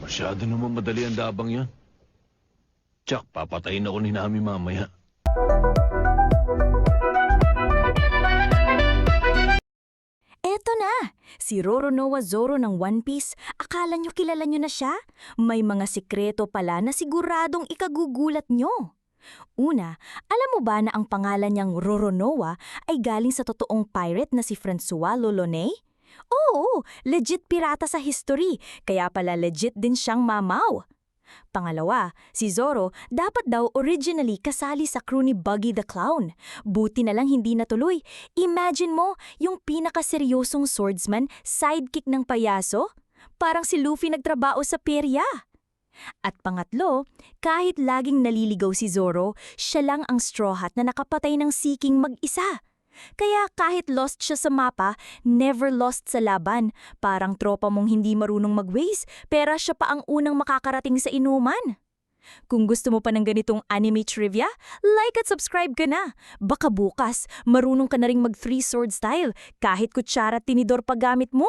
Masyado naman madali ang dabang yan. Tsak, papatayin ako ni Nami mamaya. Eto na! Si Roronoa Zoro ng One Piece. Akala nyo kilala nyo na siya? May mga sikreto pala na siguradong ikagugulat nyo. Una, alam mo ba na ang pangalan niyang Roronoa ay galing sa totoong pirate na si Francois Lolonais? Oo, legit pirata sa history, kaya pala legit din siyang mamaw. Pangalawa, si Zoro dapat daw originally kasali sa crew ni Buggy the Clown. Buti na lang hindi natuloy. Imagine mo, yung pinakaseryosong swordsman, sidekick ng payaso? Parang si Luffy nagtrabaho sa perya. At pangatlo, kahit laging naliligaw si Zoro, siya lang ang Straw Hat na nakapatay ng Seeking mag-isa. Kaya kahit lost siya sa mapa, never lost sa laban. Parang tropa mong hindi marunong mag-waze, pero siya pa ang unang makakarating sa inuman. Kung gusto mo pa ng ganitong anime trivia, like at subscribe ka na. Baka bukas, marunong ka na ring mag three sword style kahit kutsara at tinidor pa gamit mo.